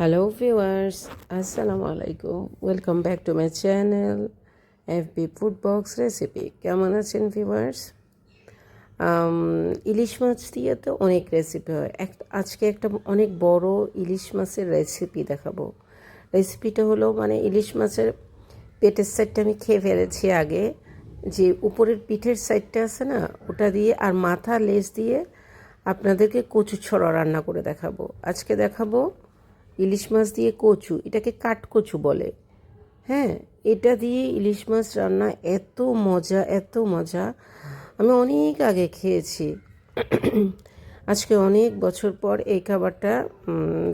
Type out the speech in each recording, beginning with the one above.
Hello viewers আসসালামু আলাইকুম welcome back to my channel FB food box recipe কেমন আছেন ভিউয়ার্স ইলিশ মাছ দিয়ে তো অনেক রেসিপি হয়। এক, আজকে একটা অনেক বড় ইলিশ মাছের রেসিপি দেখাবো। রেসিপিটা হলো মানে ইলিশ মাছের পেটের সাইডটা আমি খেয়ে ফেলেছি আগে। যে উপরের পিঠের সাইডটা আছে না, ওটা দিয়ে আর মাথা লেজ দিয়ে আপনাদেরকে কচু ছড়া রান্না করে দেখাবো। আজকে দেখাবো ইলিশ মাছ দিয়ে কচু, এটাকে কাঠকচু বলে। হ্যাঁ এটা দিয়ে ইলিশ মাছ রান্না এত মজা এত মজা। আমি অনেক আগে খেয়েছি। আজকে অনেক বছর পর এই খাবারটা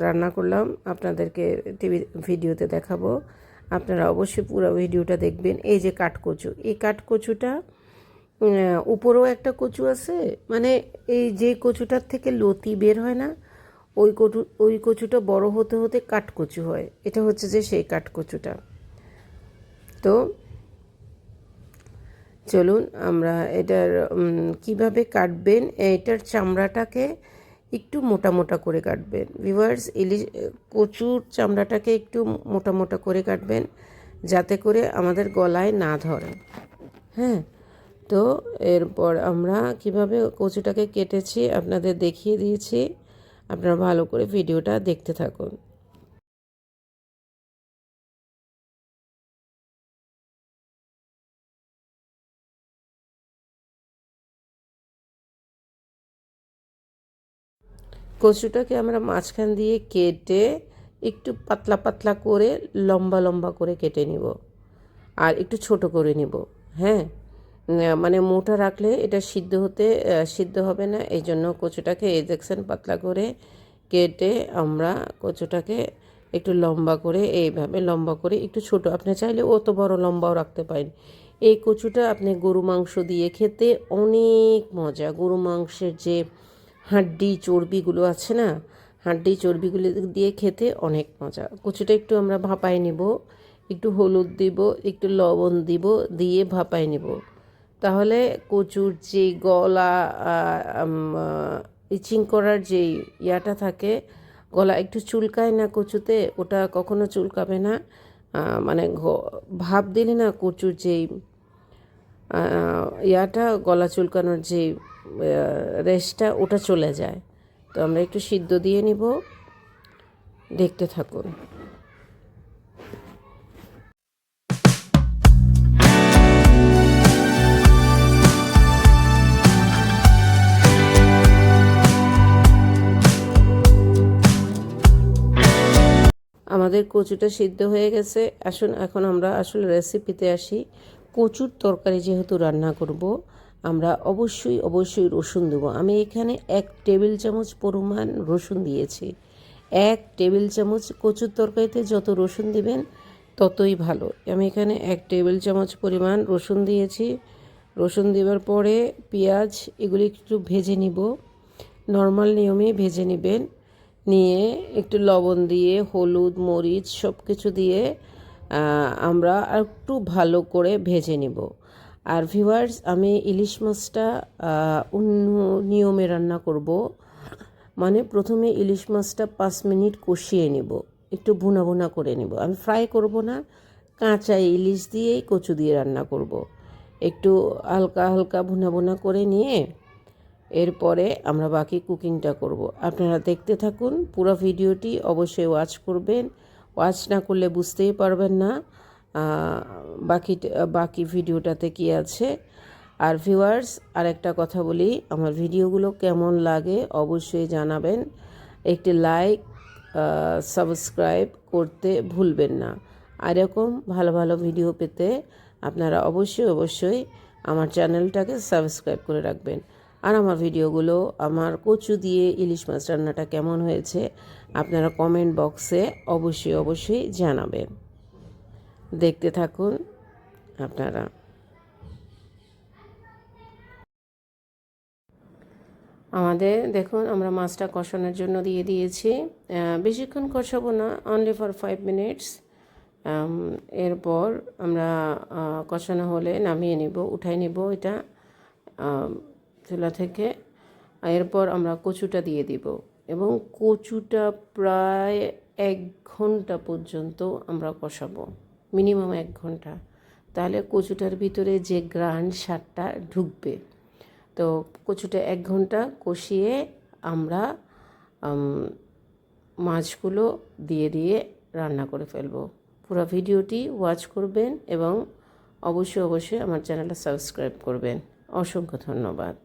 রান্না করলাম। আপনাদেরকে টিভি, ভিডিওতে দেখাবো। আপনারা অবশ্যই পুরো ভিডিওটা দেখবেন। এই যে কাঠকচু, এই কাঠকচুটা উপরেও একটা কচু আছে। মানে এই যে কচুটার থেকে লতি বের হয় না ওই কচু, ওই কচুটা বড় হতে হতে কাঠকচু হয়। এটা হচ্ছে যে সেই কাঠকচুটা। তো চলুন আমরা এটার কীভাবে কাটবেন, এটার চামড়াটাকে একটু মোটা মোটা করে কাটবেন। ভিভার্স ইলিশ, কচুর চামড়াটাকে একটু মোটা মোটা করে কাটবেন, যাতে করে আমাদের গলায় না ধরে। হ্যাঁ তো এরপর আমরা কীভাবে কচুটাকে কেটেছি আপনাদের দেখিয়ে দিয়েছি। আপনারা ভালো করে ভিডিওটা দেখতে থাকুন। কচুটাকে আমরা মাঝখান দিয়ে কেটে একটু পাতলা পাতলা করে লম্বা লম্বা করে কেটে নিব। আর একটু ছোট করে নিব হ্যাঁ? মানে মোটা রাখলে এটা সিদ্ধ হতে সিদ্ধ হবে না। এই জন্য কচুটাকে এই দেখছেন পাতলা করে কেটে আমরা কচুটাকে একটু লম্বা করে এইভাবে লম্বা করে একটু ছোট। আপনি চাইলে অত বড় লম্বাও রাখতে পারেন। এই কচুটা আপনি গরু মাংস দিয়ে খেতে অনেক মজা। গরু মাংসের যে হাড্ডি চর্বিগুলো আছে না, হাড্ডি চর্বিগুলো দিয়ে খেতে অনেক মজা। কচুটা একটু আমরা ভাপায় নিব, একটু হলুদ দিব, একটু লবণ দিব, দিয়ে ভাপায় নিব। তাহলে কচুর যে গলা ইচিং করার যে ইয়াটা থাকে, গলা একটু চুলকায় না কচুতে, ওটা কখনো চুলকাবে না। মানে ভাব দিলে না কচুর যেই ইয়াটা, গলা চুলকানোর যে রেসটা ওটা চলে যায়। তো আমরা একটু সিদ্ধ দিয়ে নিব। দেখতে থাকুন। আমাদের কচুটা সিদ্ধ হয়ে গেছে। আসুন, এখন আমরা আসলে রেসিপিতে আসি। কচুর তরকারি যেহেতু রান্না করব, আমরা অবশ্যই অবশ্যই রসুন দেবো। আমি এখানে এক টেবিল চামচ পরিমাণ রসুন দিয়েছি। এক টেবিল চামচ কচুর তরকারিতে যত রসুন দিবেন, ততই ভালো। আমি এখানে এক টেবিল চামচ পরিমাণ রসুন দিয়েছি। রসুন দেওয়ার পরে পেঁয়াজ, এগুলি একটু ভেজে নিব। নর্মাল নিয়মে ভেজে নেবেন। নিয়ে একটু লবণ দিয়ে, হলুদ, মরিচ সব কিছু দিয়ে আমরা একটু ভালো করে ভেজে নিব। আর ভিভার্স আমি ইলিশ মাছটা অন্য নিয়মে রান্না করব। মানে প্রথমে ইলিশ মাছটা পাঁচ মিনিট কষিয়ে নিব। একটু ভুনা ভুনা করে নিব। আমি ফ্রাই করব না, কাঁচা ইলিশ দিয়েই কচু দিয়ে রান্না করব। একটু হালকা হালকা ভুনা ভুনা করে নিয়ে এরপরে আমরা বাকি কুকিংটা করব। আপনারা দেখতে থাকুন, পুরো ভিডিওটি অবশ্যই ওয়াচ করবেন। ওয়াচ না করলে বুঝতেই পারবেন না বাকি বাকি ভিডিওটাতে কি আছে। আর ভিউয়ার্স আর একটা কথা বলি, আমার ভিডিওগুলো কেমন লাগে অবশ্যই জানাবেন। একটি লাইক সাবস্ক্রাইব করতে ভুলবেন না। আর এরকম ভালো ভালো ভিডিও পেতে আপনারা অবশ্যই অবশ্যই আমার চ্যানেলটাকে সাবস্ক্রাইব করে রাখবেন। আর আমার ভিডিওগুলো, আমার কচু দিয়ে ইলিশ মাছ রান্নাটা কেমন হয়েছে, আপনারা কমেন্ট বক্সে অবশ্যই অবশ্যই জানাবেন। দেখতে থাকুন আপনারা। আমাদের, দেখুন, আমরা মাছটা কষানোর জন্য দিয়ে দিয়েছি। বেশিক্ষণ কষাবো না অনলি ফর ফাইভ মিনিটস এরপর আমরা কষানো হলে নামিয়ে নিব, উঠাই নিব এটা। চুলা থেকে এরপর আমরা কচুটা দিয়ে দিব। এবং কচুটা প্রায় এক ঘণ্টা পর্যন্ত আমরা কষাবো, মিনিমাম এক ঘণ্টা। তাহলে কচুটার ভিতরে যে গ্রান সারটা ঢুকবে, তো কচুটা এক ঘণ্টা কষিয়ে আমরা মাছগুলো দিয়ে দিয়ে রান্না করে ফেলব। পুরো ভিডিওটি ওয়াচ করবেন এবং অবশ্যই অবশ্যই আমার চ্যানেলটা সাবস্ক্রাইব করবেন। অসংখ্য ধন্যবাদ।